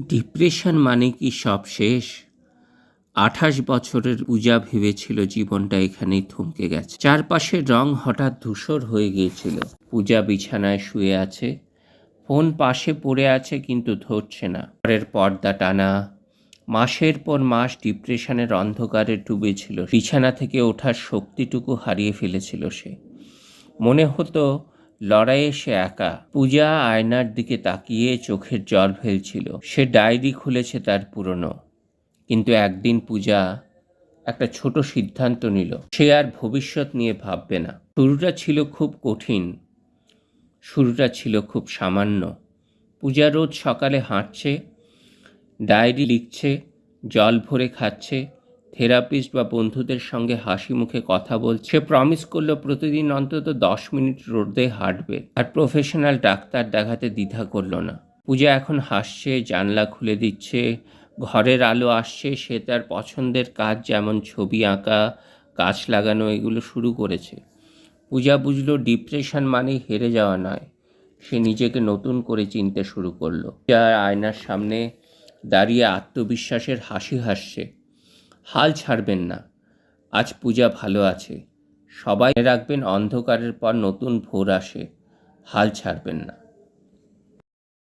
Depression মানে কি সব শেষ? আঠাশ বছরের উজা ভেবেছিল জীবনটা এখানেই থমকে গেছে। চারপাশের রং হঠাৎ ধূসর হয়ে গিয়েছিল। পূজা বিছানায় শুয়ে আছে। ফোন পাশে পড়ে আছে কিন্তু ধরছে না। ঘরের পর্দা টানা। মাসের পর মাস ডিপ্রেশনের অন্ধকারে ডুবেছিল। বিছানা থেকে ওঠার শক্তিটুকু হারিয়ে ফেলেছিল সে। মনে হতো লড়াইয়ে সে একা। পূজা আয়নার দিকে তাকিয়ে চোখের জল ফেলছিল। সে ডায়েরি খুলেছে তার পুরনো। কিন্তু একদিন পূজা একটা ছোট সিদ্ধান্ত নিল। সে আর ভবিষ্যৎ নিয়ে ভাববে না। শুরুটা ছিল খুব কঠিন। শুরুটা ছিল খুব সামান্য। পূজা রোজ সকালে হাঁটছে, ডায়েরি লিখছে, জল ভরে খাচ্ছে থেরাপিস্ট বা বন্ধুদের সঙ্গে হাসি মুখে কথা বলছে সে প্রমিস করল প্রতিদিন অন্তত দশ মিনিট রোদে হাঁটবে। আর প্রফেশনাল ডাক্তার দেখাতে দ্বিধা করল না। পূজা এখন হাসছে, জানলা খুলে দিচ্ছে, ঘরের আলো আসছে, সে তার পছন্দের কাজ যেমন ছবি আঁকা, গাছ লাগানো এগুলো শুরু করেছে। পূজা বুঝলো ডিপ্রেশন মানে হেরে যাওয়া নয়। সে নিজেকে নতুন করে চিনতে শুরু করল। পূজা আয়নার সামনে দাঁড়িয়ে আত্মবিশ্বাসের হাসি হাসছে। হাল ছাড়বেন না। আজ পূজা ভালো আছে। সবাই রাখবেন অন্ধকারের পর নতুন ভোর আসে। হাল ছাড়বেন না।